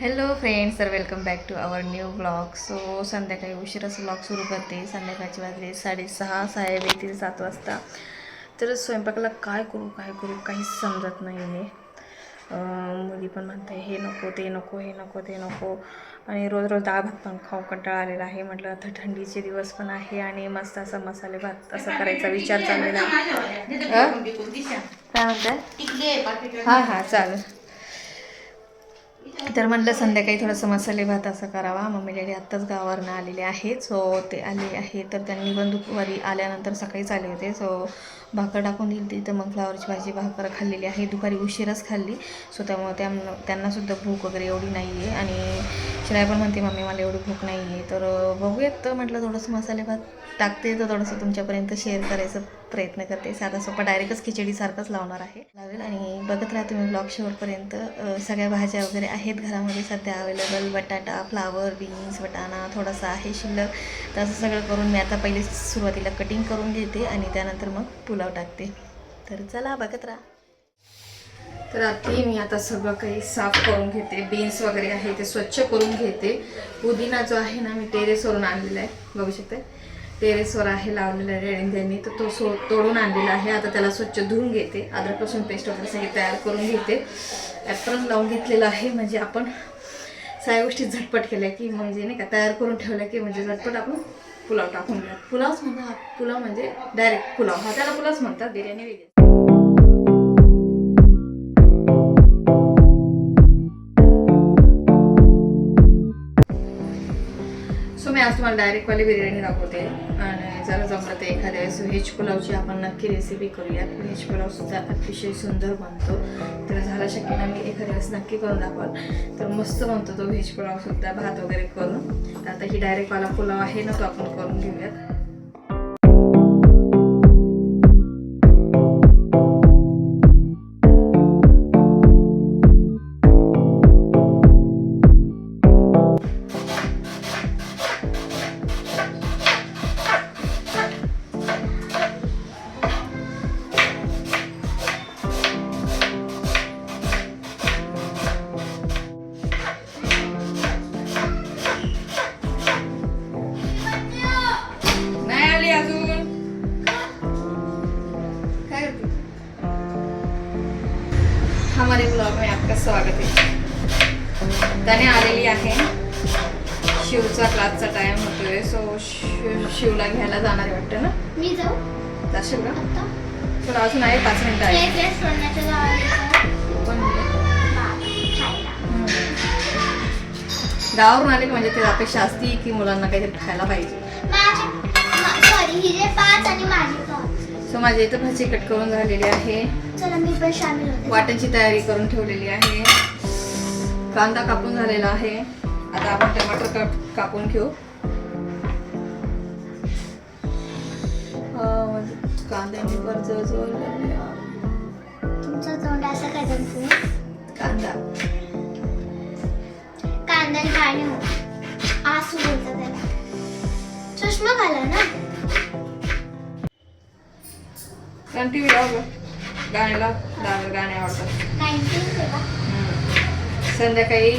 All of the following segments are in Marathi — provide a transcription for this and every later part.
हॅलो फ्रेंड्स तर welcome back to our new blog so संध्याकाळी उशिराच ब्लॉग सुरू करते. संध्याकाळची वाजले साडेसहा साहेब येतील सात वाजता. तर स्वयंपाकाला काय करू काय करू काहीच समजत नाही आहे. मुली पण म्हणते हे नको ते नको हे नको ते नको. आणि रोज रोज डाळ भात पण खाऊ कंटाळा आलेला आहे. म्हटलं आता थंडीचे दिवस पण आहे आणि मस्त असा मसाले भात असा करायचा विचार चाललेला? काय म्हणताय? हां हां चालेल. तर म्हटलं संध्याकाळी थोडंसं मसाले भात असं करावा. मम्मी डॅडी आत्ताच गावावरनं आलेले आहेत. सो ते आले आहे तर त्यांनी पण दुपारी आल्यानंतर सकाळीच आले होते. सो भाकर टाकून दिली ती तर मग फ्लावरची भाजी भाकर खाल्लेली आहे. दुपारी उशिराच खाल्ली. सो त्यामुळे त्यांना त्यांनासुद्धा भूक वगैरे एवढी नाही आहे आणि शिराय पण म्हणते मम्मी मला एवढी भूक नाही आहे तर बघूयात. तर म्हटलं थोडंसं मसाले भात टाकते तर थोडंसं तुमच्यापर्यंत शेअर करायचा प्रयत्न करते. साधा सोपा डायरेक्टच खिचडीसारखंच लावणार आहे. लावेल. आणि बघत राहा तुम्ही ब्लॉग शेवटपर्यंत. सगळ्या भाज्या वगैरे आहेत घरामध्ये. सध्या अवेलेबल बटाटा फ्लावर बीन्स वटाणा थोडासा आहे शिल्लक. तर असं सगळं करून मी आता पहिले सुरुवातीला कटिंग करून घेते. आणि त्यानंतर मग पुलाव टाकते. तर चला बघत राहा. तर आधी मी आता सगळं काही साफ करून घेते. बीन्स वगैरे आहे ते स्वच्छ करून घेते. पुदिना जो आहे ना मी टेरेसवरून आणलेला आहे. बघू शकते टेरेसवर आहे लावलेला आहे रेडिंग्यांनी तर तो सो तोडून आणलेला आहे. आता त्याला स्वच्छ धुवून घेते. अद्रक पेस्ट वगैरे सगळे तयार करून घेते. ॲप्रन लावून घेतलेलं आहे. म्हणजे आपण साऱ्या गोष्टी झटपट केल्या की म्हणजे नाही का तयार करून ठेवल्या की म्हणजे झटपट आपण पुलाव टाकून घ्या पुलावच म्हणतात पुलाव म्हणजे डायरेक्ट पुलाव. हा त्याला पुलावच म्हणतात बिर्याणी वेगळी. सो मी आज तुम्हाला डायरेक्टवाली बिर्याणी दाखवते. जरा जमलं ते एखाद्या वेळेस व्हेज पुलावची आपण नक्की रेसिपी करूयात. व्हेज पुलाव सुद्धा अतिशय सुंदर बनतो. तर झाला शक्य ना मी एखाद्या वेळेस नक्की करून दाखवाल. तर मस्त बनतो तो व्हेज पुलाव सुद्धा भात वगैरे करून. आता ही डायरेक्ट वाला पुलाव आहे ना तो आपण करून घेऊयात. हमारे ब्लॉग में आपका स्वागत है। त्याने आलेली आहे। शिवचा क्लासचा टाइम होतोय सो शिव शिवला घ्यायला जाणार आहे वाटतं ना? मी जाऊ? जाशील आता? तर अजून आहे पाच मिनिटं आहे. गावावरून आले म्हणजे ते अपेक्षा असती की मुलांना काहीतरी खायला पाहिजे. सॉरी हिरे पाच आणि माझे सो माझी इथं भाजी कट करून झालेली आहे. चला मी पण सामील होते. वाटायची तयारी करून ठेवलेली आहे. कांदा कापून झालेला आहे. आता आपण टमाटर काप कापून घेऊ. कांद्याने वर जवळजवळ लागल्या. तुमचं तोंड असं काय जमतो? कांदा. कांदा आणि पाणी हो. आसू बोलतात त्याला. चष्मा घाला ना. कारण टी व्ही लाव गाण्याला लाव गाणे आवडतात. संध्याकाळी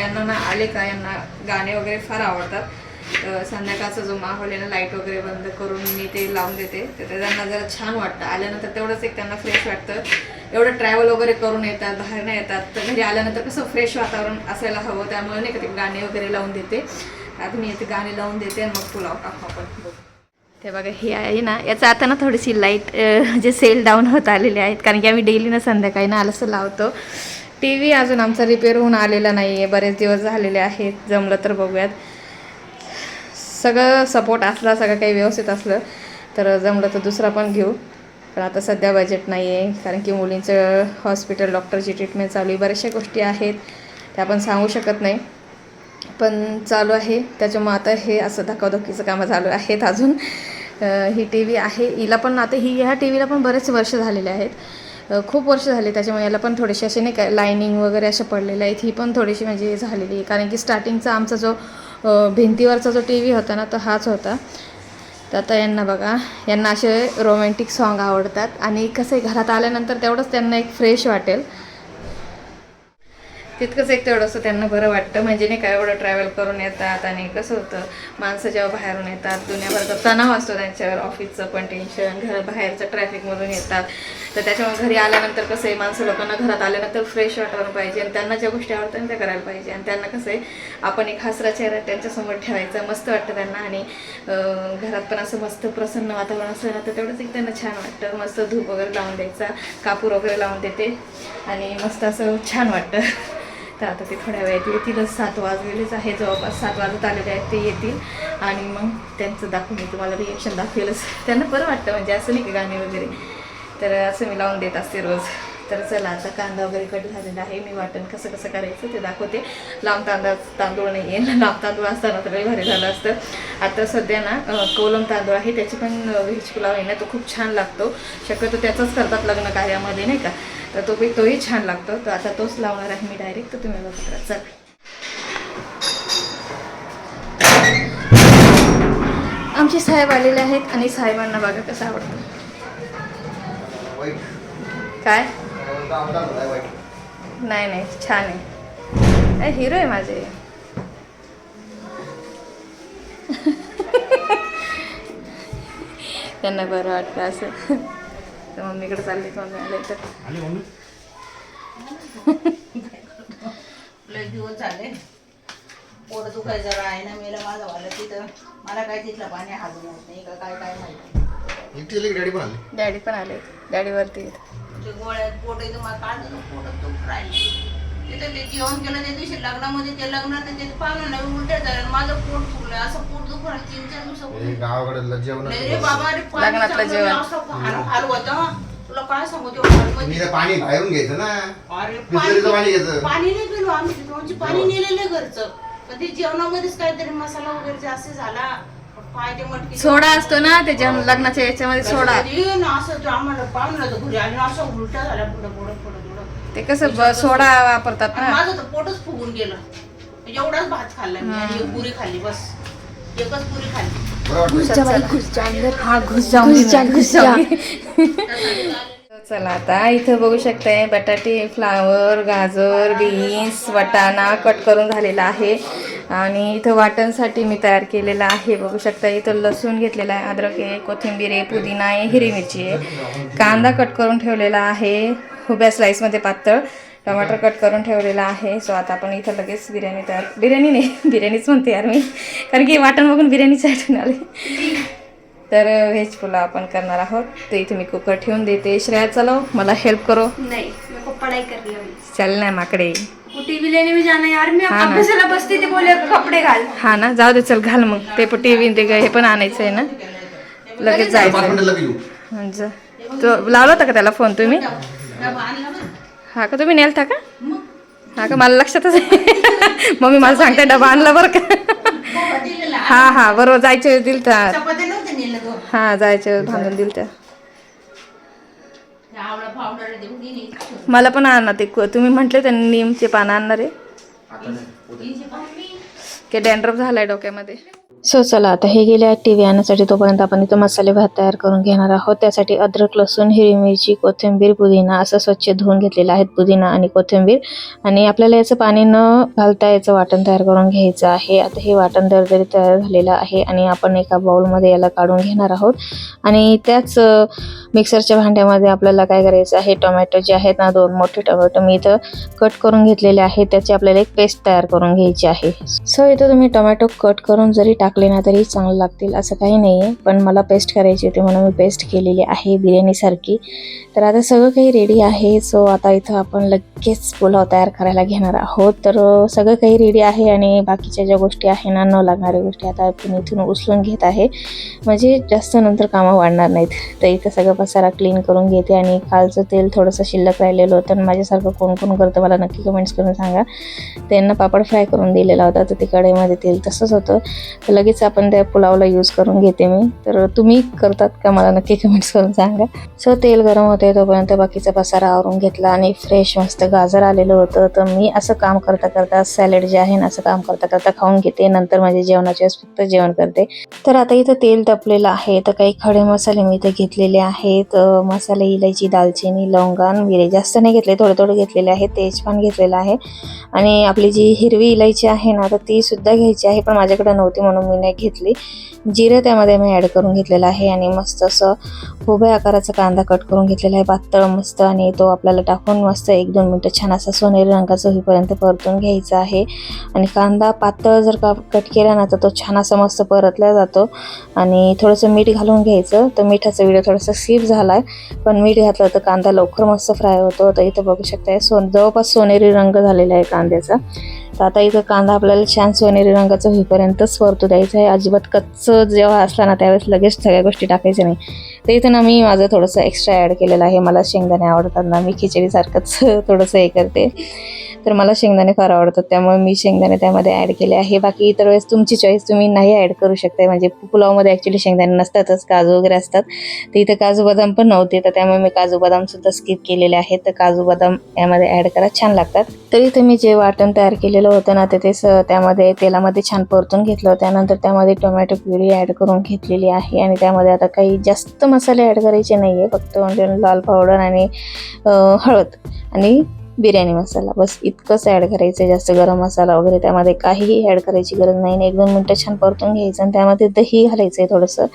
यांना ना आले का यांना गाणे वगैरे फार आवडतात. संध्याकाळचा जो माहोल आहे ना लाइट वगैरे बंद करून मी ते लावून देते. तर त्यांना जरा छान वाटतं. आल्यानंतर तेवढंच एक त्यांना फ्रेश वाटतं. एवढं ट्रॅव्हल वगैरे करून येतात बाहेरनं येतात. तर घरी आल्यानंतर कसं फ्रेश वातावरण असायला हवं. त्यामुळे नाही का ते गाणे वगैरे लावून देते. आता मी इथे गाणे लावून देते आणि मग पुलाव टाकू आपण. बघू. ते बघा हे आहे ना याचं आता ना थोडीशी लाइट जे सेल डाऊन होत आलेले आहेत कारण की आम्ही डेली ना संध्याकाळी ना आलंसं लावतो. टी व्ही अजून आमचा रिपेअर होऊन आलेला नाही आहे बरेच दिवस झालेले आहेत जमलं तर बघूयात. सगळं सपोर्ट असला सगळं काही व्यवस्थित असलं तर जमलं तर दुसरा पण घेऊ. पण आता सध्या बजेट नाही आहे कारण की मुलींचं हॉस्पिटल डॉक्टरची ट्रीटमेंट चालू आहे बऱ्याचशा गोष्टी आहेत त्या आपण सांगू शकत नाही. पण चालू आहे. त्याच्यामुळं आता हे असं धकाधकीचं कामं चालू आहेत अजून. ही टी व्ही आहे. हिला पण आता ही ह्या टी व्हीला पण बरेच वर्ष झालेले आहेत. खूप वर्ष झाले त्याच्यामुळे याला पण थोडेसे असे नाही का लायनिंग वगैरे अशा पडलेल्या आहेत. ही पण थोडीशी म्हणजे झालेली आहे. कारण की स्टार्टिंगचा आमचा जो भिंतीवरचा जो टी व्ही होता ना तो हाच होता. तर आता यांना बघा. यांना असे रोमॅन्टिक सॉन्ग आवडतात. आणि कसं आहे घरात आल्यानंतर तेवढंच त्यांना एक फ्रेश वाटेल. तितकंच एक तेवढंसं त्यांना बरं वाटतं. म्हणजे नाही का एवढं ट्रॅव्हल करून येतात आणि कसं होतं माणसं जेव्हा बाहेरून येतात दुनियाभरचा तणाव असतो त्यांच्यावर ऑफिसचं पण टेन्शन घर बाहेरचं ट्रॅफिकमधून येतात. तर त्याच्यामुळे घरी आल्यानंतर कसं आहे माणसं लोकांना घरात आल्यानंतर फ्रेश वाटायला पाहिजे आणि त्यांना ज्या गोष्टी आवडतात त्या करायला पाहिजे. आणि त्यांना कसं आहे आपण एक हसरा चेहरा त्यांच्यासमोर ठेवायचा मस्त वाटतं त्यांना. आणि घरात पण असं मस्त प्रसन्न वातावरण असलं ना तर तेवढंच एक त्यांना छान वाटतं. मस्त धूप वगैरे लावून द्यायचा कापूर वगैरे लावून देते. आणि मस्त असं छान वाटतं. तर आता ते थोड्या वेळात येतीलच सात वाजलेलेच आहे. जवळपास सात वाजत आलेले आहेत ते येतील. आणि मग त्यांचं दाखवून मी तुम्हाला रिएक्शन दाखवेलच. त्यांना बरं वाटतं म्हणजे असं नाही का गाणे वगैरे. तर असं मी लावून देत असते रोज. तर चला आता कांदा वगैरे कट झालेला आहे. मी वाटण कसं कसं करायचं ते दाखवते. लांब तांदूळ तांदूळ नाही आहे. लांब तांदूळ असताना तर भारी झालं असतं. आता सध्या ना कोलम तांदूळ आहे. त्याची पण व्हेज पुलाव आहे ना तो खूप छान लागतो. शक्यतो त्याचाच करतात लग्न कार्यामध्ये नाही का? तर तो तोही छान लागतो. तर आता तोच लावणार आहे मी डायरेक्ट तर तुम्ही बघा चल. आमचे साहेब आलेले आहेत आणि साहेबांना बघा कसं आवडतं. काय? नाही नाही. छान आहे. हिरो आहे माझे. त्यांना बरं वाटतं असं. तर मम्मीकडे चालले मम्मी आले तर. लय दिवस झाले. पोट दुखायचं राही ना मेला माझं वाला तिथं. मला काय तिथलं पाणी हाजून होत नाही का काय काय माहिती. डॅडी पण आली? डॅडी पण आले. डॅडीवरती गोळ्यात पोट येतं मला काढलं पोटात दुख राहिले. तिथं ते जेवण केलं त्या दिवशी लग्नामध्ये ते लग्नात ते पाहुणं नाही उलट्या झालं. माझं पोट फुगलं असं पोट दुखून राहिलं तीन चार हे दिवसापूर्वी गावाकडे जेवण नाही रे बाबा अरे पाणी लग्नातलं चांगलं जेवण. असं हाल हाल होतं तुला काय सांगू ते पाणी बाहेरून घ्यायचं ना. अरे बिसलरीचं पाणी घ्यायचं. पाणी नाही पिलो आम्ही म्हणजे पाणी नेलेलं घरचं. पण ते जेवणामध्येच काहीतरी मसाला वगैरे जास्त झाला. काय ते मटकी सोडा असतो ना ते जेवण लग्नाच्या याच्यामध्ये सोडा. ना असं ते आम्हाला पाहुणा तर घरी आणि असं उलट्या झाल्या पुढं पुढं पुढं पुढं. ते कसं ब- सोडा वापरतात ना. माझं तर पोटच फुगून गेलं. एवढाच भात खाल्ला मी आणि एक पुरी खाल्ली बस. एकच पुरी खाल्ली. हा चला आता इथं बघू शकताय बटाटे फ्लावर गाजर बीन्स वाटाणा कट करून झालेला आहे. आणि इथं वाटणसाठी मी तयार केलेलं आहे. बघू शकता इथं लसूण घेतलेला आहे अद्रक आहे कोथिंबीर आहे पुदिना आहे हिरवी मिरची आहे. कांदा कट करून ठेवलेला आहे. उभ्या स्लाईसमध्ये पातळ. टमाटर कट करून ठेवलेला आहे. सो आता आपण इथं लगेच बिर्याणी तयार बिर्याणी नाही बिर्याणीच म्हणते यार मी. कारण की वाटण बघून बिर्याणीच आठवण आले. तर व्हेज पुलाव आपण करणार आहोत. ते इथे मी कुकर ठेवून देते. श्रेया चलो मला हेल्प करो. नहीं मेरे को पढ़ाई करनी है अभी चल ना माकडे. टीवी भी लेने भी जाना है यार मैं ना। अभ्यासाला बसते ते बोले कपडे घाल. हा ना जाऊ दे चल घाल मग. ते पण टी व्ही ते हे पण आणायचं आहे ना. लगेच जायचं. म्हणजे लावला होता का त्याला फोन तुम्ही? हा का तुम्ही नेलता का? हा का मला लक्षातच आहे. मम्मी मला सांगते डबा आणला बरं का. हा हा बरोबर वेळेस दिल त्या तो हा वेळेस बांधून दिल त्या ते मला पण आणा ते को- तुम्ही म्हटले त्यांनी नीमचे पानं आणणार. आहे आता नाही उद्या. की डॅन्ड्रफ झालाय डोक्यामध्ये. सो चला आता हे गेले आहेत टी व्ही आणण्यासाठी. तोपर्यंत आपण इथं मसाले भात तयार करून घेणार आहोत. त्यासाठी अद्रक लसूण हिरवी मिरची कोथिंबीर पुदिना असं स्वच्छ धुवून घेतलेलं आहे पुदिना आणि कोथिंबीर. आणि आपल्याला याचं पाणी न घालता याचं वाटण तयार करून घ्यायचं आहे. आता हे वाटण दरदरी तयार झालेलं आहे आणि आपण एका बाउलमध्ये याला काढून घेणार आहोत. आणि त्याच मिक्सरच्या भांड्यामध्ये आपल्याला काय करायचं आहे? टोमॅटो जे आहेत ना दोन मोठे टोमॅटो मी इथं कट करून घेतलेले आहे त्याची आपल्याला एक पेस्ट तयार करून घ्यायची आहे. सो इथं तुम्ही टोमॅटो कट करून जरी टाकले ना तरी चांगलं लागतील असं काही नाही आहे पण मला पेस्ट करायची होती म्हणून मी पेस्ट केलेली आहे बिर्याणीसारखी तर आता सगळं काही रेडी आहे. सो आता इथं आपण लगेच पुलाव तयार करायला घेणार आहोत. तर सगळं काही रेडी आहे आणि बाकीच्या ज्या गोष्टी आहे ना न लागणाऱ्या गोष्टी आता आपण इथून उचलून घेत आहे. म्हणजे जास्त नंतर कामं वाढणार नाहीत. तर इथं सगळं पसारा क्लीन करून घेते आणि कालचं तेल थोडंसं शिल्लक राहिलेलं होतं आणि माझ्यासारखं कोण कोण करतं मला नक्की कमेंट्स करून सांगा. त्यांना पापड फ्राय करून दिलेला होता. तर ते कढईमध्ये तेल तसंच होतं. लगेच आपण त्या पुलावला यूज करून घेते मी. तर तुम्ही करतात का? मला नक्की कमेंट्स करून सांगा. सो तेल गरम होते तोपर्यंत बाकीचा पसारा आवरून घेतला आणि फ्रेश मस्त गाजर आलेलं होतं. तर मी असं काम करता करता सॅलड जे आहे ना असं काम करता करता खाऊन घेते. नंतर माझे जेवणाच्या वेळेस फक्त जेवण करते. तर आता इथं तेल तपलेलं आहे. तर काही खडे मसाले मी इथे घेतलेले आहेत. मसाले इलायची दालचिनी लवंगान मिरे जास्त नाही घेतले. थोडे थोडे घेतलेले आहेत. तेजपान घेतलेलं आहे. आणि आपली जी हिरवी इलायची आहे ना तर ती सुद्धा घ्यायची आहे. पण माझ्याकडे नव्हती म्हणून नाही घेतली. जिरं त्यामध्ये मी ॲड करून घेतलेलं आहे आणि मस्त असं उभ्या आकाराचा कांदा कट करून घेतलेला आहे. पातळ मस्त आणि तो आपल्याला टाकून मस्त एक दोन मिनटं छान असा सोनेरी रंगाचा होईपर्यंत परतून घ्यायचा आहे. आणि कांदा पातळ जर का कट केला ना तर तो छान असा मस्त परतला जातो. आणि थोडंसं मीठ घालून घ्यायचं. तर मिठाचा व्हिडिओ थोडासा स्किप झाला आहे पण मीठ घातलं तर कांदा लवकर मस्त फ्राय होतो. तर इथं बघू शकता सोन जवळपास सोनेरी रंग झालेला आहे कांद्याचा. तर आता इथं कांदा आपल्याला छान सोनेरी रंगाचा होईपर्यंतच परतू द्यायचा आहे. अजिबात कच्च जेव्हा असला ना त्यावेळेस लगेच सगळ्या गोष्टी टाकायच्या नाही. तर इथं ना मी माझं थोडंसं एक्स्ट्रा ॲड केलेलं आहे. मला शेंगदाणे आवडतात ना मी खिचडीसारखंच थोडंसं हे करते. तर मला शेंगदाणे फार आवडतात त्यामुळे मी शेंगदाणे त्यामध्ये ॲड केले आहे. बाकी इतर वेळेस तुमची चॉईस तुम्ही नाही ॲड करू शकता म्हणजे पुलावमध्ये ॲक्च्युली शेंगदाणे नसतातच काजू वगैरे असतात. तर इथं काजू बदाम पण नव्हते तर त्यामुळे मी काजू बदामसुद्धा स्किप केलेले आहेत. तर काजू बदाम यामध्ये ॲड करा छान लागतात. तर इथं मी जे वाटण तयार केलेलं होतं ना ते स त्यामध्ये तेलामध्ये छान परतून घेतलं त्यानंतर त्यामध्ये टोमॅटो प्युरी ॲड करून घेतलेली आहे. आणि त्यामध्ये आता काही जास्त मसाले ॲड करायचे नाही आहे फक्त म्हणजे लाल पावडर आणि हळद. आणि बिर्याणी मसाला. बस इतकंच ॲड करायचं आहे जास्त गरम मसाला वगैरे त्यामध्ये काहीही ॲड करायची गरज नाही. आणि एक दोन मिनटं छान परतून घ्यायचं आणि त्यामध्ये दही घालायचं आहे थोडंसं.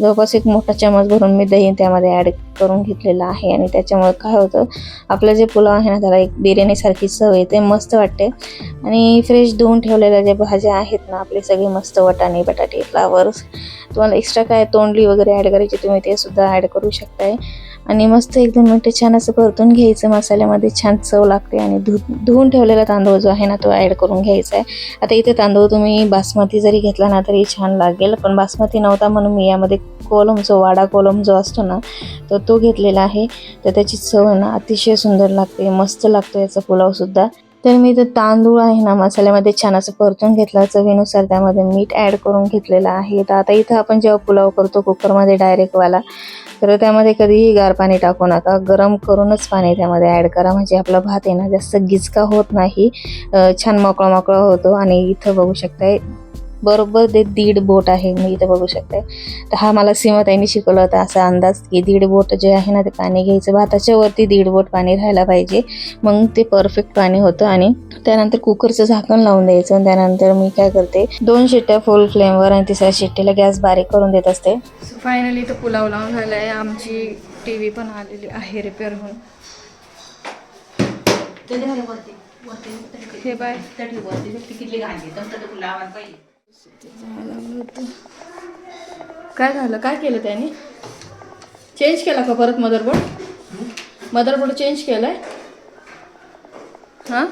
जवळपास एक मोठा चमच भरून मी दही त्यामध्ये ॲड करून घेतलेलं आहे आणि त्याच्यामुळे काय होतं आपलं जे पुलाव आहे ना त्याला एक बिर्याणीसारखी चव येते मस्त वाटते. आणि फ्रेश धुवून ठेवलेल्या ज्या भाज्या आहेत ना आपले सगळे मस्त वटाणे बटाटे फ्लावर्स तुम्हाला एक्स्ट्रा काय तोंडली वगैरे ॲड करायची तुम्ही ते सुद्धा ॲड करू शकताय. आणि मस्त एक दोन मिनटं छान असं परतून घ्यायचं मसाल्यामध्ये छान चव लागते आणि धु धुवून ठेवलेला तांदूळ जो आहे ना तो ॲड करून घ्यायचा आहे. आता इथे तांदूळ तुम्ही बासमती जरी घेतला ना तरी छान लागेल पण बासमती नव्हता म्हणून मी यामध्ये कोलम जो वाडा कोलम जो असतो ना तर तो घेतलेला आहे. तर त्याची चव ना अतिशय सुंदर लागते मस्त लागतो याचा पुलावसुद्धा तर मी इथं तांदूळ आहे ना मसाल्यामध्ये छान असं परतून घेतला चवीनुसार त्यामध्ये मीठ ॲड करून घेतलेलं आहे. तर आता इथं आपण जेव्हा पुलाव करतो कुकरमध्ये डायरेक्टवाला तर त्यामध्ये कधीही गार पाणी टाकू नका. गरम करूनच पाणी त्यामध्ये ॲड करा. म्हणजे आपला भात आहे ना जास्त गिचका होत नाही. छान मोकळा मोकळा होतो. आणि इथं बघू शकताय बरोबर ते दीड बोट आहे मी इथं बघू शकते. तर हा मला सीमाताईने शिकवला होता असा अंदाज की दीड बोट जे आहे ना ते पाणी घ्यायचं. भाताच्या वरती दीड बोट पाणी राहायला पाहिजे. मग ते परफेक्ट पाणी होतं आणि त्यानंतर कुकरचं झाकण लावून द्यायचं. आणि त्यानंतर मी काय करते दोन शिट्ट्या फुल फ्लेमवर आणि तिसऱ्या शिट्टीला गॅस बारीक करून देत असते. फायनली तो पुलाव लावून झाला आहे आमची टी व्ही पण आलेली आहे रिपेअर होऊन. हे बाय. काय झालं? काय केलं त्याने? चेंज केला का परत मदरबोर्ड मदरबोर्ड चेंज केलाय? हां.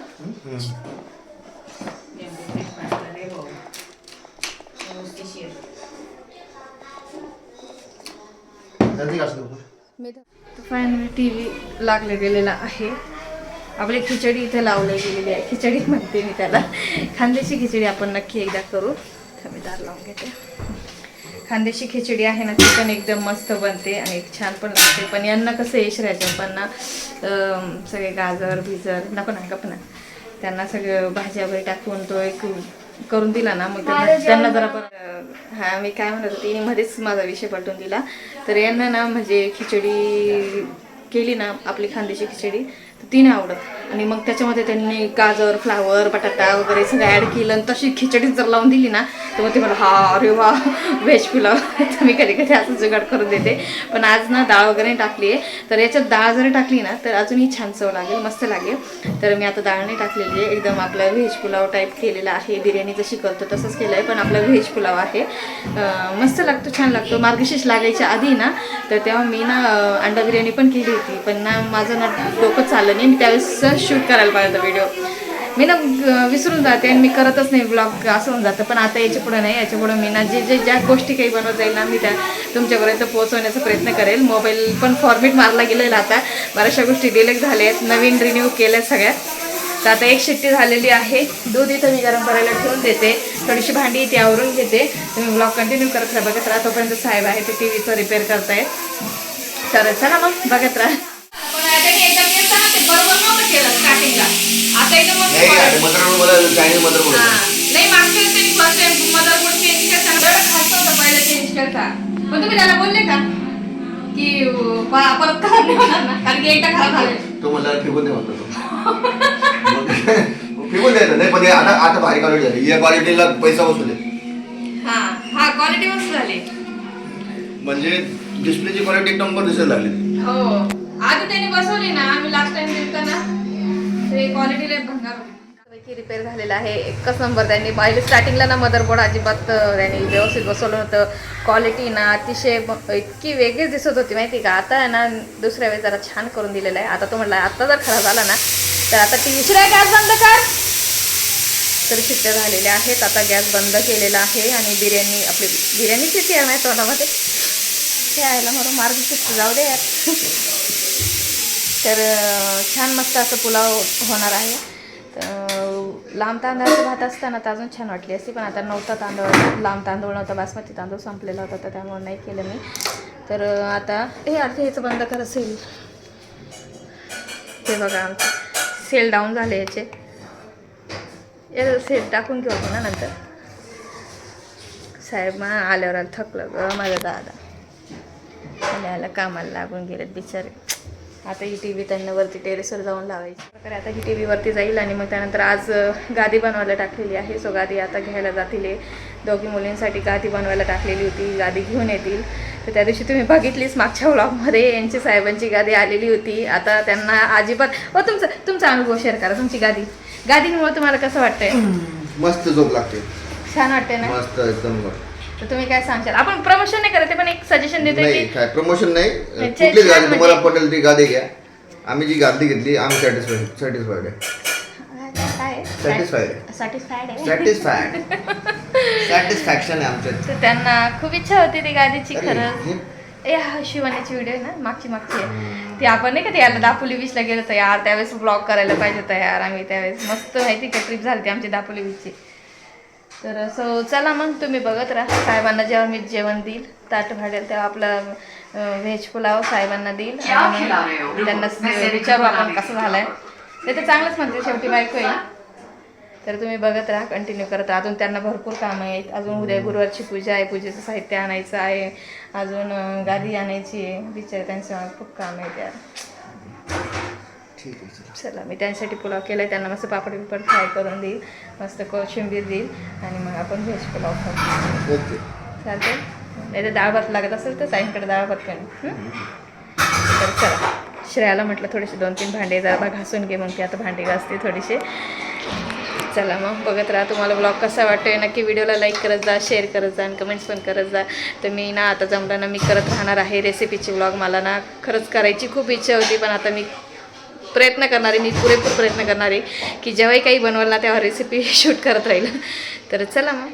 फायनली टी व्ही लागले गेलेला आहे. आपली खिचडी इथे लावली गेलेली आहे. खिचडी म्हणते मी त्याला. खानदेशी खिचडी आपण नक्की एकदा करू. मी दार लावून घेते. खानदेशी खिचडी आहे ना ती पण एकदम मस्त बनते आणि छान पण लागते. पण यांना कसं यश राहायचं पण ना सगळे गाजर बिजर नको ना ना त्यांना सगळं भाज्या वगैरे टाकून तो एक करून दिला ना मग त्यांना जरा बरं हा मी काय म्हणत होते मध्येच माझा विषय पटवून दिला. तर यांना ना म्हणजे खिचडी केली ना आपली खानदेशी खिचडी तर ती नाही आवडत. आणि मग त्याच्यामध्ये त्यांनी गाजर फ्लावर बटाटा वगैरे सगळं ॲड केलं आणि तशी खिचडी जर लावून दिली ना तर मग ते मला हा अरे वा व्हेज पुलाव. तर मी कधी कधी असं जुगाड करून देते. पण आज ना डाळ वगैरे टाकली आहे तर याच्यात डाळ जरी टाकली ना तर अजूनही छान चव लागेल मस्त लागेल. तर मी आता डाळ नाही टाकलेली आहे. एकदम आपला व्हेज पुलाव टाईप केलेला आहे. बिर्याणी जशी करतो तसंच केलं आहे पण आपला व्हेज पुलाव आहे. मस्त लागतो छान लागतो. मार्गशीर्ष लागायच्या आधी ना तर तेव्हा मी ना अंडा बिर्याणी पण केली होती. पण ना माझं ना डोकं चाललं नाही. मी त्यावेळेस शूट करायला पाहिजे व्हिडिओ मी ना विसरून जाते आणि मी करतच नाही ब्लॉग असं होऊन जातं. पण आता याच्यापुढे नाही याच्यापुढे मी ना जे जे ज्या गोष्टी काही बनवत जाईल ना मी त्या तुमच्यापर्यंत पोहोचवण्याचा प्रयत्न करेल. मोबाईल पण फॉर्मेट मारला गेलेला आता. बऱ्याचशा गोष्टी डिलेक्ट झाल्या आहेत. नवीन रिन्यू केल्या सगळ्या. तर आता एक शिट्टी झालेली आहे. दूध इथं मी गरम करायला ठेवून देते. थोडीशी भांडी ती आवरून घेते. तुम्ही ब्लॉग कंटिन्यू करत राहा. बघत राहा. तोपर्यंत साहेब आहे ते टी व्हीचं रिपेअर करतायत. तर चला मग बघत राहा. आता एकदम नाही मदर मला चायनीज मदर बोलतो नाही मागच्या वेळेस त्यांनी फर्स्ट टाइम मदरबोर्ड चेंज करताना बरं खास होतं पहिलं चेंज करता पण तुम्ही त्याला बोलले का? की परत खराब नाही होणार ना. कारण की एकदा खराब झाले तो मला फेकून दे म्हणतो फेकून द्यायचं नाही पण आता आता भारी क्वालिटी झाली. या क्वालिटीला पैसा आहे. हा हा क्वालिटी मस्त झाली. म्हणजे डिस्प्लेची क्वालिटी एक नंबर दिसायला लागली. हो. आधी त्याने बसवली ना आम्ही लास्ट टाइम दिलता ना ते क्वालिटी लय भंगार होती. रिपेअर झालेला आहे. एकच नंबर त्यांनी पहिले स्टार्टिंगला ना मदरबोर्ड अजिबात त्यांनी व्यवस्थित बसवलं होतं क्वालिटी ना अतिशय इतकी वेगळीच दिसत होती माहिती का? आता आहे ना दुसऱ्या वेळेस जरा छान करून दिलेलं आहे. आता तो म्हटला आता जर खराब झाला ना तर आता तिसऱ्या गॅस बंद कर. तर शिट्ट्या झालेल्या आहेत. आता गॅस बंद केलेला आहे आणि बिर्याणी आपली बिर्याणी किती आहे नाही तोंडामध्ये हे यायला मला मार्ग शिट्टी जाऊ दे यार. तर छान मस्त असं पुलाव होणार आहे. तर लांब तांदळाचं भात असताना तर अजून छान वाटली असती पण आता नव्हता तांदूळ लांब तांदूळ नव्हता बासमती तांदूळ संपलेला होता तर त्यामुळे नाही केलं मी. तर आता हे अर्थ ह्याचं बंद कर सेल ते बघा आमचं. सेल डाऊन झाले याचे. याला सेल टाकून घेऊ ना नंतर. साहेब मग आल्यावर आलं थकलं ग माझा दादा. आल्या आल्या कामाला लागून गेलेत बिचारे. आता ही टी व्ही त्यांना वरती टेरेसवर जाऊन लावायची. प्रकारे आता ही टी व्हीवरती जाईल आणि मग त्यानंतर आज गादी बनवायला टाकलेली आहे. सो गादी आता घ्यायला जातील. दोघी मुलींसाठी गादी बनवायला टाकलेली होती. गादी घेऊन येतील. तर त्या दिवशी तुम्ही बघितलीच मागच्या व्लॉगमध्ये यांची साहेबांची गादी आलेली होती. आता त्यांना अजिबात व तुमचं तुमचा अनुभव शेअर करा तुमची गादी. गादीमुळे तुम्हाला कसं वाटतंय? मस्त झोप लागते. छान वाटतंय ना? मस्त एकदम तर तुम्ही काय सांगशाल? आपण प्रमोशन नाही करत आहे, पण एक सजेशन देतोय नाही की काय प्रमोशन नाही. म्हणजे कुठली छान गादी तुम्हाला पटेल ती गादी घ्या. आम्ही जी गादी घेतली आम्ही सॅटिस्फाईड सॅटिस्फाईड आहे. काय सॅटिस्फाईड आहे. सॅटिस्फाईड आहे? सॅटिस्फाईड सॅटिस्फॅक्शन आहे आमच्यात. तर त्यांना खूप इच्छा होती ती गादीची अरे, खरंच हे- ए हा शिवानीची व्हिडिओ ना मागची मागची आहे. ती आपण नाही का ते याला दापोली बीचला गेलो होतो यार त्यावेळेस ब्लॉग करायला पाहिजे होता यार आम्ही त्यावेळेस मस्त माहिती का ट्रिप झाली होती आमची दापोली बीचची तर सो चला मग तुम्ही बघत राहा. साहेबांना जेव्हा मी जेवण देईल ताट भाडेल तेव्हा आपला व्हेज पुलाव साहेबांना देईल. आणि मग त्यांना विचारू आपण कसं झालंय. ते तर चांगलंच म्हणते शेवटी बायको आहे. तर तुम्ही बघत राहा कंटिन्यू करत राहा. अजून त्यांना भरपूर कामं आहेत. अजून उद्या गुरुवारची पूजा आहे पूजेचं साहित्य आणायचं आहे. अजून गादी आणायची आहे. बिचारे त्यांचं खूप काम आहे त्या ठीक आहे चला. मी त्यांच्यासाठी पुलाव केला आहे त्यांना मस्त पापड बिपड फ्राय करून देईल मस्त कोशिंबीर देईल आणि मग आपण व्हेज पुलाव खाऊ. ओके. चालते नाही तर डाळ भात लागत असेल तर ताईंकडे डाळ भात पण? तर चला श्रेयाला म्हटलं थोडेसे दोन तीन भांडे जरा घासून घे मग ती आता भांडे घासते थोडेसे चला मग बघत राहा तुम्हाला ब्लॉग कसा वाटतोय. नक्की व्हिडिओला लाईक करत जा शेअर करत जा आणि कमेंट्स पण करत जा. तर मी ना आता जमलं ना मी करत राहणार आहे रेसिपीची ब्लॉग मला ना खरंच करायची खूप इच्छा होती पण आता मी प्रयत्न करणार आहे मी पुरेपूर प्रयत्न करणार आहे की जेव्हाही काही बनवाल ना तेव्हा रेसिपी शूट करत राहील. तर चला मग.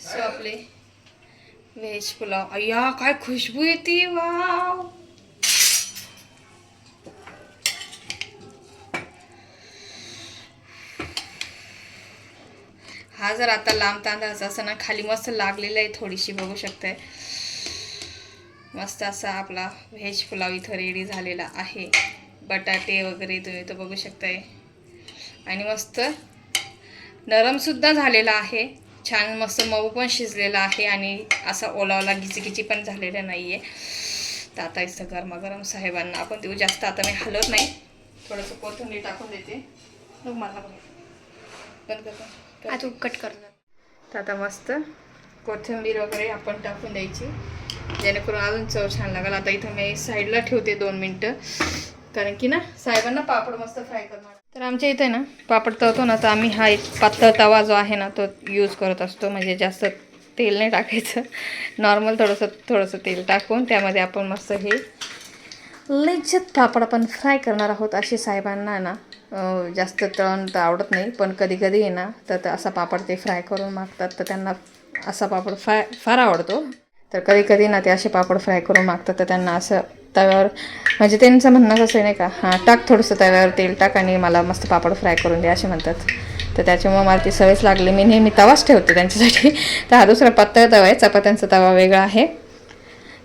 सो आपले व्हेज पुलाव. अय्या काय खुशबू येते वाव. हा जर आता लांब तांदळाचा असं ना खाली मस्त लागलेला आहे थोडीशी बघू शकताय. मस्त असा आपला व्हेज पुलाव इथं रेडी झालेला आहे. बटाटे वगैरे तुम्ही तो बघू शकताय. आणि मस्त नरमसुद्धा झालेला आहे. छान मस्त मऊ पण शिजलेला आहे आणि असा ओलावला गिचगिची पण झालेला नाही आहे तर आता इथं गरमागरम साहेबांना आपण देऊ. जास्त आता मी हलवत नाही. थोडंसं कोथिंबीर टाकून देते. मग मला बघ. बंद कर, बंद कर. तू कट कर तर आता मस्त कोथिंबीर वगैरे आपण टाकून द्यायची. जेणेकरून अजून चव छान लागेल. आता इथं मी साईडला ठेवते दोन मिनटं. कारण की ना साहेबांना पापड मस्त फ्राय करणार. तर आमच्या इथे ना पापड तळतो ना तर आम्ही हा एक पातळ तवा जो आहे ना तो यूज करत असतो. म्हणजे जास्त तेल नाही टाकायचं. नॉर्मल थोडंसं थोडंसं तेल टाकून त्यामध्ये आपण मस्त हे लज्जत पापड आपण फ्राय करणार आहोत असे साहेबांना ना जास्त तळण तर आवडत नाही. पण कधी कधी आहे ना तर तर असा पापड ते फ्राय करून मागतात तर त्यांना असा पापड फ्राय फार आवडतो. तर कधी कधी ना ते असे पापड फ्राय करून मागतात तर त्यांना असं तव्यावर म्हणजे त्यांचं म्हणणं कसं आहे नाही का हां टाक थोडंसं तव्यावर तेल टाक आणि मला मस्त पापड फ्राय करून दे असे म्हणतात. तर त्याच्यामुळे मला ती सवयच लागली. मी नेहमी तवाच ठेवते त्यांच्यासाठी. तर हा दुसरा पातळ तवा आहे. चपात्यांचा तवा वेगळा आहे.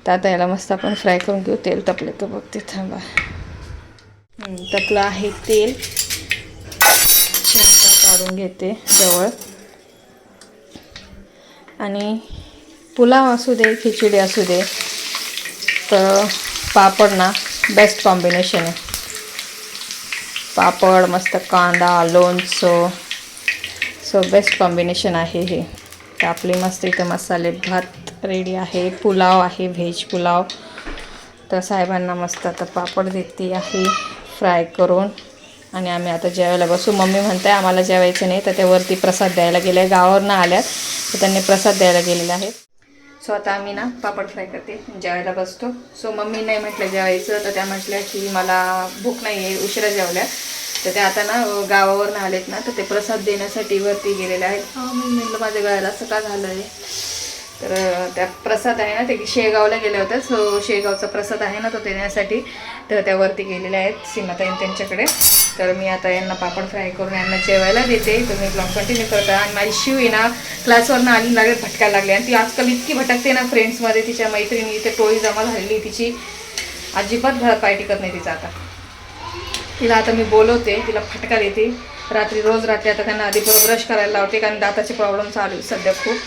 तर आता याला मस्त आपण फ्राय करून घेऊ. तेल तपले तर बघते थांबा. तपलं आहे तेल. काढून घेते जवळ. आणि पुलाव असू दे खिचडी असू दे तर पापड ना बेस्ट कॉम्बिनेशन आहे. पापड मस्त कांदा लोणचं. सो बेस्ट कॉम्बिनेशन आहे हे. तर आपले मस्त इथं मसाले भात रेडी आहे पुलाव आहे व्हेज पुलाव. तर साहेबांना मस्त आता पापड देते आहे फ्राय करून. आणि आम्ही आता जेवायला बसू. मम्मी म्हणते आम्हाला जेवायचं नाही. तर त्यावरती प्रसाद द्यायला गेले गावावरनं आल्यात. तर त्यांनी प्रसाद द्यायला गेलेले आहेत. सो आता आम्ही ना पापड फ्राय करते. जेवायला बसतो. सो मम्मी नाही म्हटलं जेवायचं. तर त्या म्हटल्या की मला भूक नाही आहे उशिरा जेवल्या. तर त्या आता ना अं, गावावरनं आलेत ना तर ते प्रसाद देण्यासाठी वरती गेलेले आहेत. हा, मी म्हटलं माझ्या गळ्याला असं का झालं आहे तर त्या प्रसाद आहे ना ते शेगावला गेल्या होत्या सो शेगावचा प्रसाद आहे ना तो देण्यासाठी. तर त्या वरती गेलेल्या आहेत सीमाताईन त्यांच्याकडे. तर मी आता यांना पापड फ्राय करून यांना जेवायला देते. तुम्ही ब्लॉग कंटिन्यू करता. आणि माझी शिव आहे ना क्लासवरनं आली लागेल भटकायला लागली. आणि ती आजकाल इतकी भटकते ना फ्रेंड्समध्ये तिच्या मैत्रिणी इथे टोळी जमा झालेली तिची. अजिबात घरात पाय टिकत नाही तिचा आता. तिला आता मी बोलवते तिला फटका देते. रात्री रोज रात्री आता त्यांना आधी ब्रश करायला लावते कारण दाताचे प्रॉब्लेम चालू आहे सध्या खूप.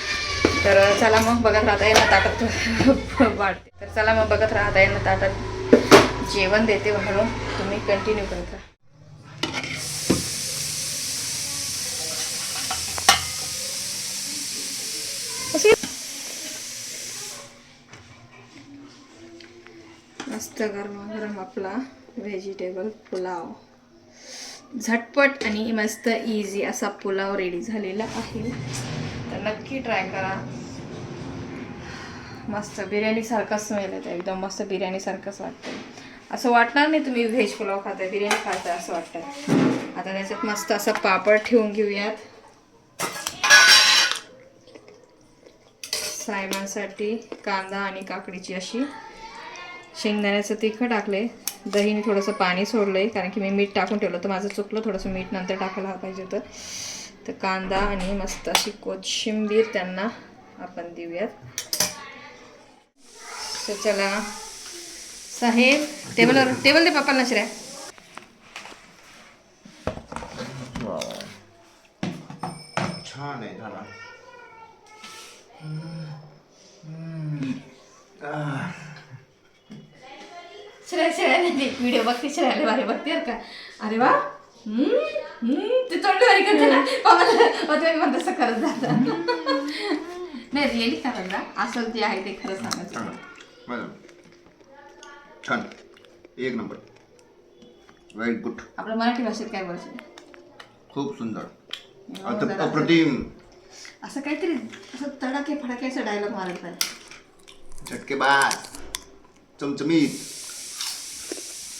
तर चला मग बघत राहता यांना ताटात वाढते. तर चला मग बघत राहता यांना ताटात जेवण देते म्हणून तुम्ही कंटिन्यू करत राहा. मस्त गरम गरमागरम आपला. व्हेजिटेबल पुलाव. झटपट आणि मस्त इझी असा पुलाव रेडी झालेला आहे. तर नक्की ट्राय करा. मस्त बिर्याणीसारखा स्मेल येतं एकदम मस्त बिर्याणीसारखंच वाटतं. असं वाटणार नाही तुम्ही व्हेज पुलाव खाताय बिर्याणी खाताय असं वाटतं. आता त्याच्यात मस्त असं पापड ठेवून घेऊयात. साहेबांसाठी कांदा आणि काकडीची अशी शेंगदाण्याचं तिखं टाकले दहीने थोडंसं पाणी सोडलं आहे कारण की मी मीठ टाकून ठेवलं तर माझं चुकलं थोडंसं मीठ नंतर टाकायला पाहिजे होतं. तर कांदा आणि मस्त अशी कोशिंबीर त्यांना आपण देऊयात. तर चला. साहेब टेबलवर टेबल दे पप्पाला श्रेया छान आहे झाला. श्रेया श्रेया व्हिडिओ बघते श्रेयाला भारी बघते बरं का. अरे वा. हम्म, हम्म, ते तोंड भारी करते ना. पप्पाला तुम्ही म्हणता तसं करत जाता नाही रिअली करत जा. असं जे आहे ते खरं सांगायचं. छान मॅडम छान. एक नंबर. व्हेरी गुड आपल्या मराठी भाषेत काय बोलायचं? खूप सुंदर. अत- अप्रतिम. असं काहीतरी असं तडाके फडाके असं डायलॉग मारायला पाहिजे झटकेबाज चमचमीत.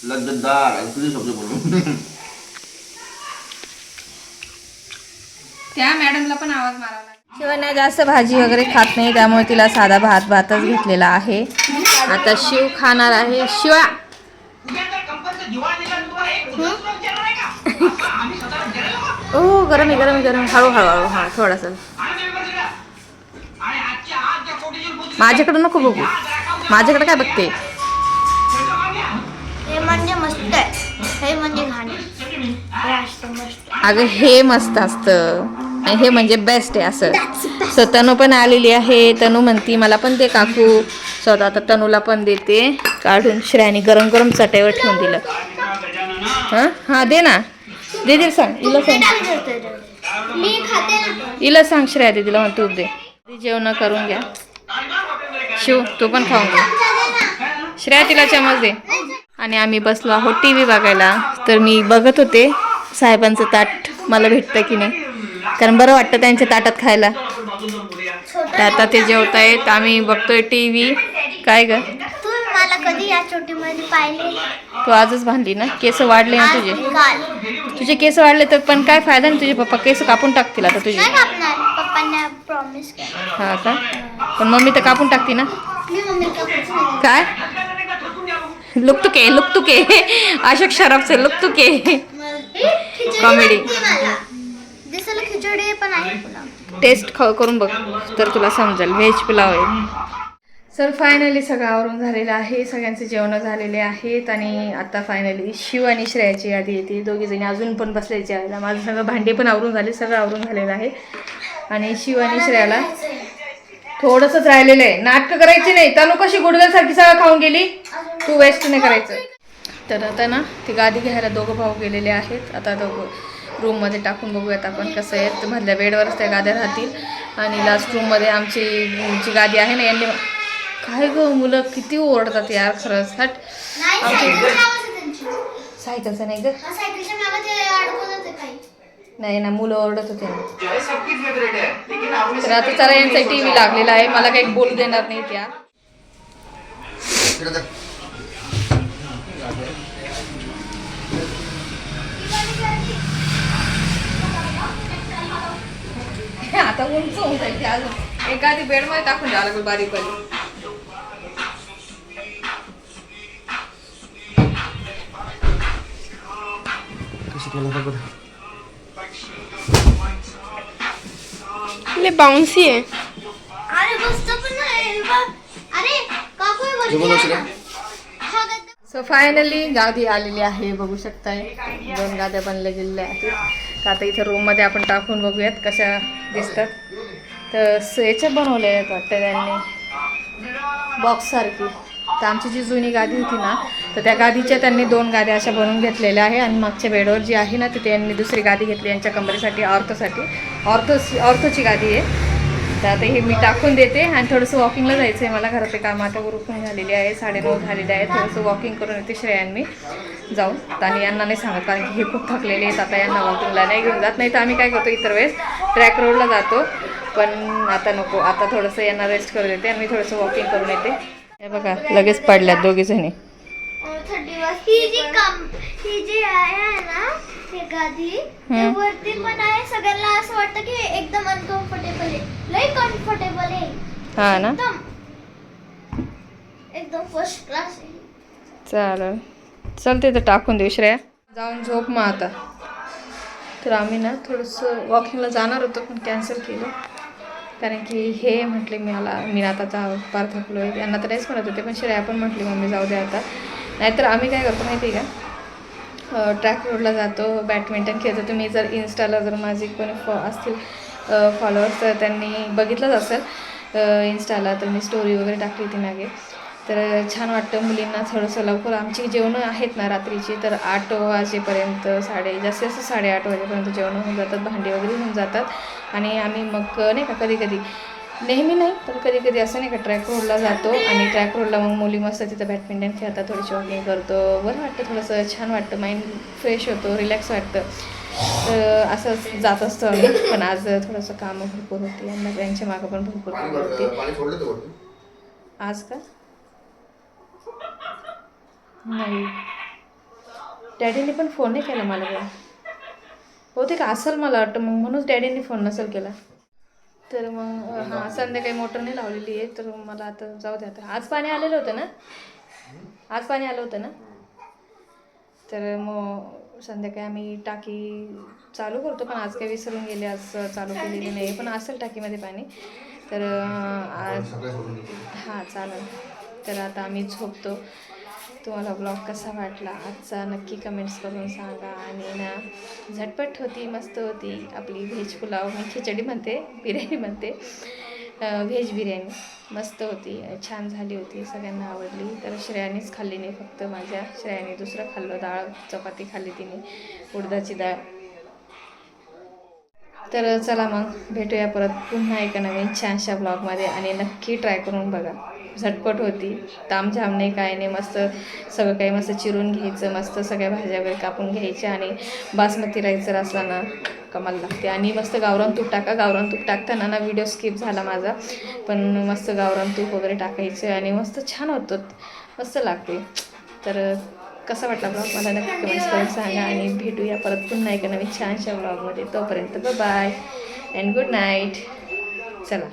लज्जतदार तुझे शब्द बोलून त्या मॅडमला पण आवाज मारावा शिवण्या जास्त भाजी वगैरे खात नाही त्यामुळे तिला साधा भात भातच घेतलेला आहे. आता शिव खाणार आहे. शिवा! ओ गरम आहे गरम आहे गरम आहे. हळू हळू हळू हा थोडासा. माझ्याकडे नको बघू. माझ्याकडे काय बघते? हे म्हणजे घाण. अगं हे मस्त असतं. आणि हे म्हणजे बेस्ट आहे असं. सो तनू पण आलेली आहे. तनू म्हणती मला पण दे काकू. सो आता तनूला पण देते. काढून श्रेयाने गरम गरम चटईवर ठेवून दिलं. हां? हां दे ना. दे दे सांग. हिला सांग. हिला सांग श्रेया दीदीला. म्हण तूप दे. जेवण करून घ्या. शिव तू पण खाऊन घे. श्रेया तिला चमच दे. आणि आम्ही बसलो आहोत टी व्ही बघायला. तर मी बघत होते साहेबांचं ताट मला भेटतं की नाही. कारण बरं वाटतं त्यांच्या ताटात खायला. तर आता ते जेवतायत आम्ही बघतोय टी व्ही. काय ग? तू आजच बांधली ना? केस वाढले ना तुझे. तुझे केस वाढले तर पण काय फायदा नाही तुझे पप्पा? केस कापून टाकतील आता तुझे. हा का? पण मम्मी तर कापून टाकते ना? मी नाही काय लुकतुके लुकतुके. अशोक मला दिसायला खिचडी पण आहे. पुलाव टेस्ट करून बघ. तर तुला समजेल. व्हेज पुलाव आहे. सर फायनली सगळं आवरून झालेलं आहे. सगळ्यांचे जेवण झालेले आहेत आणि आता फायनली शिव आणि श्रेयाची यादी येते. दोघी जणी अजून पण बसले जेवायला. माझं सगळं भांडे पण आवरून झाले. सगळं आवरून झालेलं आहे. आणि शिव आणि श्रेयाला थोडंसंच राहिलेलं आहे. नाटकं करायची नाही. तनु कशी गुडगलसारखी सगळं खाऊन गेली. तू वेस्ट नाही करायचं. तर आता ना ती गादी घ्यायला दोघं भाऊ गेलेले आहेत. आता दोघं रूममध्ये टाकून बघूयात आपण कसं आहे. तर मधल्या बेडवरच त्या गाद्या राहतील. आणि लास्ट रूममध्ये आमची जी गादी आहे ना यांनी काय ग मुलं किती ओरडतात यार खरंच. हट. नाही सायकलची नाही ग. नाही ना मुलं ओरडत होते ना. तर आता चला यांचा टी व्ही लागलेला आहे. मला काही बोलू देणार नाही त्या आता उंच होऊन जाईल ते अजून. एखादी बेडमध्ये टाकून द्यावं लागेल बारीक बारीक बाउन्सी आहे. अरे बसतो पण नाही बा- अरे काकू हे वरती जेवण आहे. हा सो फायनली गादी आलेली आहे बघू शकताय. दोन गाद्या बनल्या गेलेल्या आहेत. तर आता इथं रूममध्ये आपण टाकून बघूयात कशा दिसतात. तर याच्या बनवल्या आहेत वाटतं त्यांनी. बॉक्ससारखी तर आमची जी जुनी गादी होती ना तर त्या गादीच्या त्यांनी दोन गाद्या अशा बनवून घेतलेल्या आहे. आणि मागच्या बेडवर जी आहे ना ती त्यांनी दुसरी गादी घेतली यांच्या कमरेसाठी ऑर्थोसाठी. ऑर्थो ऑर्थोची गादी आहे. तर आता हे मी टाकून देते आणि थोडंसं वॉकिंगला जायचं आहे मला घरातले काम आता उरकून झालेली आहे साडेनऊ झालेले आहे. थोडंसं वॉकिंग करून येते श्रेयान. मी जाऊन आणि यांना नाही सांगत कारण की हे खूप थकलेले आहेत. आता यांना वॉकिंगला नाही घेऊन जात. नाही तर आम्ही काय करतो इतर वेळेस? ट्रॅक रोडला जातो. पण आता नको. आता थोडंसं यांना रेस्ट करून देते आणि मी थोडंसं वॉकिंग करून येते. हे बघा लगेच पडल्यात दोघी जणी थर्टी जी कम जी आहे ना गादी ते हम्म. वरती पण आहे. सगळ्यांना असं वाटतं की एकदम अनकम्फर्टेबल आहे. लई कम्फर्टेबल आहे. हां ना? एकदम. एकदम फर्स्ट क्लास आहे. चालेल. चल ते तर टाकून देऊ श्रेया. जाऊन झोप मग आता. तर आम्ही ना थोडंसं वॉकिंगला जाणार होतो पण कॅन्सल केलं. कारण की हे म्हटले मी मला मी आता जा पार थकलो आहे यांना तर नाहीच म्हणत होते पण श्रेया पण म्हटली मम्मी जाऊ दे आता. नाहीतर आम्ही काय करतो माहिती आहे का? ट्रॅक रोडला जातो बॅडमिंटन खेळतो. तुम्ही जर इन्स्टाला जर माझे कोणी फॉ असतील फॉलोअर्स तर त्यांनी बघितलंच असेल. इन्स्टाला तर मी स्टोरी वगैरे टाकली होती मागे. तर छान वाटतं मुलींना थोडंसं लवकर. आमची जेवणं आहेत ना रात्रीची तर आठ वाजेपर्यंत साडे जास्तीत जास्त साडेआठ वाजेपर्यंत जेवणं होऊन जातात भांडी वगैरे होऊन जातात. आणि आम्ही मग नाही का कधी कधी नेहमी नाही पण कधी कधी असं नाही का ट्रॅक रोडला जातो आणि ट्रॅक रोडला मग मुली मस्त तिथं बॅडमिंटन खेळतात थोडीशी वॉकिंग करतो. बरं वाटतं थोडंसं छान वाटतं माइंड फ्रेश होतो रिलॅक्स वाटतं. तर असंच जात असतो आम्ही. पण आज थोडंसं कामं भरपूर होती. आणि मग यांच्या मागं पण भरपूर कामं होती. आज का? नाही. डॅडीने पण फोन नाही केला मला. होते का असेल मला वाटतं. मग म्हणूनच डॅडीने फोन नसेल केला. तर मग हां संध्याकाळी मोटर नाही लावलेली आहे तर मला आता जाऊ द्या आता. आज पाणी आलेलं होतं ना? आज पाणी आलं होतं ना? तर मग संध्याकाळी आम्ही टाकी चालू करतो पण आज काही विसरून गेले आज चालू केलेली नाही. पण असेल टाकीमध्ये पाणी. तर आज. हां चालेल. तर आता आम्ही झोपतो. तुम्हाला ब्लॉग कसा वाटला? आजचा नक्की कमेंट्स करून सांगा. आणि ना झटपट होती मस्त होती आपली व्हेज पुलाव. मी खिचडी म्हणते बिर्याणी म्हणते. व्हेज बिर्याणी. मस्त होती. छान झाली होती. सगळ्यांना आवडली. तर श्रेयानीच खाल्ली नाही फक्त माझ्या. श्रेयाने दुसरं खाल्लं. डाळ चपाती खाल्ली तिने. उडदाची डाळ. तर चला मग भेटूया परत पुन्हा एका नवीन छानशा ब्लॉगमध्ये आणि नक्की ट्राय करून बघा. झटपट होती. तामझाम नाही काय नाही मस्त सगळं काही मस्त चिरून घ्यायचं मस्त सगळ्या भाज्या वगैरे कापून घ्यायच्या आणि बासमती राईस जर असला ना कमाल लागते. आणि मस्त गावरान तूप टाका. गावरान तूप टाकताना ना व्हिडिओ स्किप झाला माझा पण मस्त गावरान तूप वगैरे टाकायचं आणि मस्त छान होतं. मस्त लागते. तर कसा वाटला ब्लॉग? मला नक्की कमेंट्स करून सांगा आणि भेटूया परत पुन्हा एका नवीन छानशा ब्लॉगमध्ये. तोपर्यंत बाय अँड गुड नाईट चला.